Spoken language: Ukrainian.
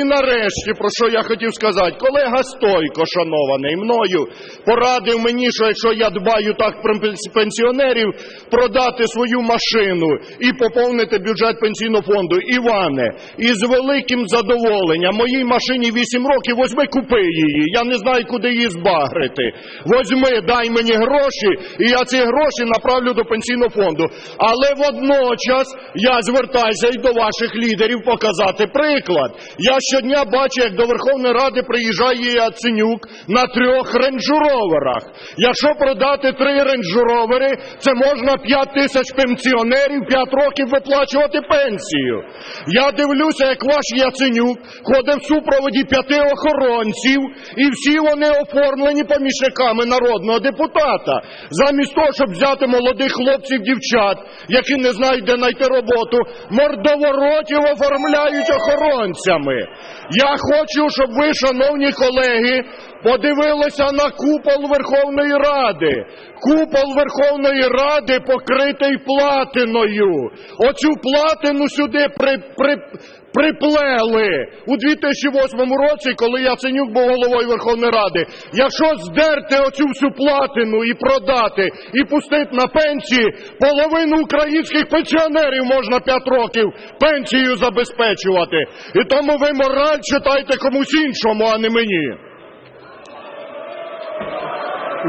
І нарешті, про що я хотів сказати, колега Стойко, шанований, мною порадив мені, що якщо я дбаю так про пенсіонерів, продати свою машину і поповнити бюджет пенсійного фонду. Іване, із великим задоволенням, моїй машині 8 років, возьми купи її, я не знаю, куди її збагрити. Возьми, дай мені гроші, і я ці гроші направлю до пенсійного фонду. Але водночас я звертаюся і до ваших лідерів показати приклад. Я щодня бачу, як до Верховної Ради приїжджає Яценюк на трьох рейндж-роверах. Якщо продати три рейндж-ровери, це можна 5 тисяч пенсіонерів 5 років виплачувати пенсію. Я дивлюся, як ваш Яценюк ходить в супроводі п'яти охоронців, і всі вони оформлені помічниками народного депутата. Замість того, щоб взяти молодих хлопців, дівчат, які не знають, де знайти роботу, мордоворотів оформляють охоронцями. Я хочу, щоб ви, шановні колеги, подивилися на купол Верховної Ради. Купол Верховної Ради покритий платиною. Оцю платину сюди при, при, приплели у 2008 році, коли Яценюк був головою Верховної Ради. Якщо здерти оцю всю платину і продати, і пустити на пенсії, половину українських пенсіонерів можна 5 років пенсію забезпечувати. І тому ви мораль читайте комусь іншому, а не мені.